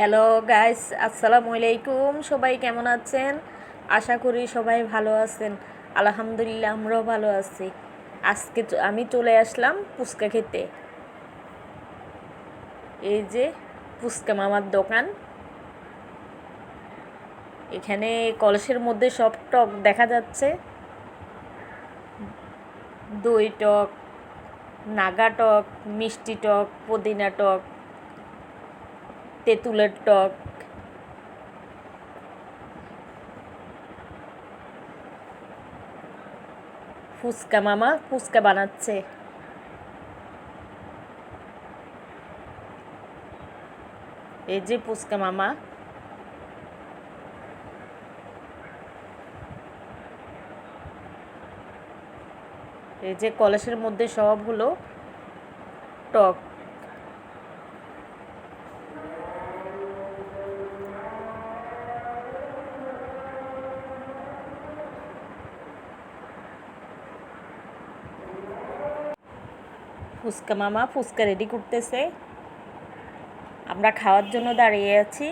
Hello guys আসসালামু আলাইকুম সবাই কেমন আছেন? আশা করি সবাই ভালো আছেন। আলহামদুলিল্লাহ, আমরাও ভালো আছি। আজকে আমি চলে আসলাম ফুচকা খেতে। এই যে ফুচকা মামার দোকান। এখানে কলসের মধ্যে সব টক দেখা যাচ্ছে। দই টক, নাগা টক, মিষ্টি টক, পুদিনা টক। তেঁতুলের টক। ফুচকা মামা, ফুচকা বানাচ্ছে। এই যে ফুচকা মামা। এই যে কলসের মধ্যে সব হলো টক। ফুচকা, মামা ফুচকা রেডি করতেছে। আমরা খাওয়ার জন্য দাঁড়িয়ে আছি।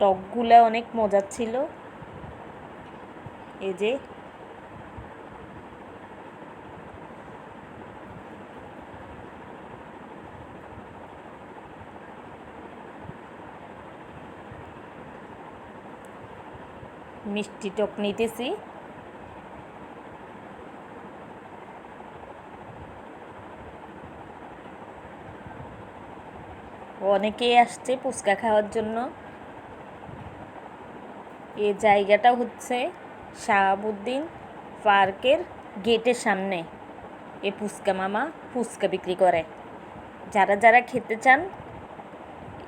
টকগুলা অনেক মজার ছিল। এই যে মিষ্টি টক নিতেছি। অনেকেই আসছে ফুচকা খাওয়ার জন্য। এ জায়গাটা হচ্ছে শাহাবুদ্দিন পার্কের গেটের সামনে। এ ফুচকা মামা ফুচকা বিক্রি করে। যারা যারা খেতে চান,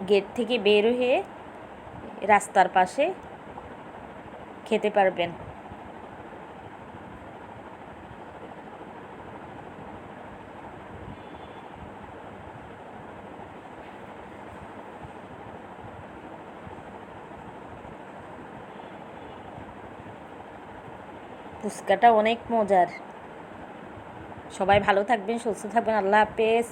গেট থেকে বের হয়ে রাস্তার পাশে খেতে পারবেন। ফুচকাটা অনেক মজার। সবাই ভালো থাকবেন সুস্থ থাকবেন আল্লাহ হাফেজ।